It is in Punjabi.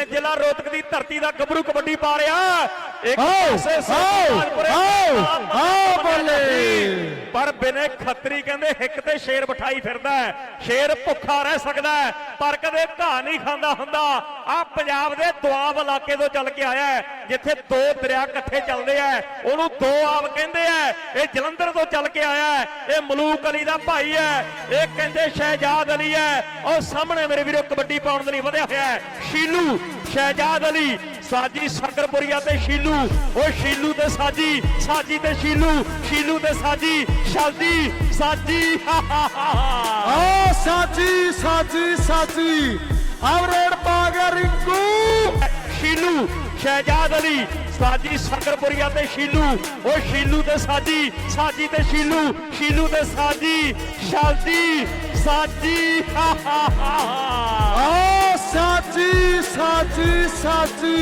ਜਿਸਲੇ ਜ਼ਿਲ੍ਹਾ ਰੋਹਤਕ ਦੀ ਧਰਤੀ ਦਾ ਗੱਭਰੂ ਕਬੱਡੀ ਪਾ ਰਿਹਾ। ਇੱਕ ਪਾਸੇ ਸੁਲਤਾਨਪੁਰੇ ਆਓ, ਬੱਲੇ। ਪਰ ਬਿਨੇ ਖੱਤਰੀ ਕਹਿੰਦੇ ਹਿੱਕ ਤੇ ਸ਼ੇਰ ਬਿਠਾਈ ਫਿਰਦਾ ਹੈ ਸ਼ੇਰ ਭੁੱਖਾ ਰਹਿ ਸਕਦਾ ਹੈ। ਪਰ ਕਦੇ ਘਾਹ ਨਹੀਂ ਖਾਂਦਾ ਹੁੰਦਾ। ਆ ਪੰਜਾਬ ਦੇ ਦੁਆਬ ਇਲਾਕੇ ਤੋਂ ਚੱਲ ਕੇ ਆਇਆ ਜਿੱਥੇ ਦੋ ਦਰਿਆ ਇਕੱਠੇ ਚੱਲਦੇ ਆ। ਉਹਨੂੰ ਦੋ ਆਬ ਕਹਿੰਦੇ ਆ। ਇਹ ਜਲੰਧਰ ਤੋਂ ਚੱਲ ਕੇ ਆਇਆ ਇਹ ਮਲੂਕ ਅਲੀ ਦਾ ਭਾਈ ਹੈ। ਇਹ ਕਹਿੰਦੇ ਸ਼ਹਿਜਾਦ ਅਲੀ ਹੈ। ਉਹ ਸਾਹਮਣੇ ਮੇਰੇ ਵੀਰੋ ਕਬੱਡੀ ਪਾਉਣ ਦੇ ਲਈ ਵਧਿਆ ਹੋਇਆ ਸ਼ੀਲੂ, ਸ਼ਹਿਜਾਦ ਅਲੀ, ਸਾਜੀ ਸ਼ੰਕਰਪੁਰੀਆ ਤੇ ਸ਼ੀਲੂ, ਉਹ ਸ਼ੀਲੂ ਤੇ ਸਾਜੀ ਸਾਜੀ ਤੇ ਸ਼ੀਲੂ ਸ਼ੀਲੂ ਤੇ ਸਾਜੀ ਸ਼ਾਦੀ ਸਾਜੀ ਆ ਸਾਜੀ ਸਾਜੀ ਸਾਜੀ ਅਵਰੇਡ ਪਾ ਗਿਆ ਰਿੰਕੂ। ਸ਼ੀਲੂ ਸ਼ਹਿਜਾਦ ਅਲੀ ਸਾਜੀ ਸ਼ੰਕਰਪੁਰੀਆ ਤੇ ਸ਼ੀਲੂ। ਉਹ ਸ਼ੀਲੂ ਤੇ ਸਾਜੀ ਸਾਜੀ ਤੇ ਸ਼ੀਲੂ ਸ਼ੀਲੂ ਤੇ ਸਾਜੀ ਸ਼ਾਦੀ ਸਾਜੀ ਆ ਸਾਜੀ ਸਾਜੀ ਸਾਜੀ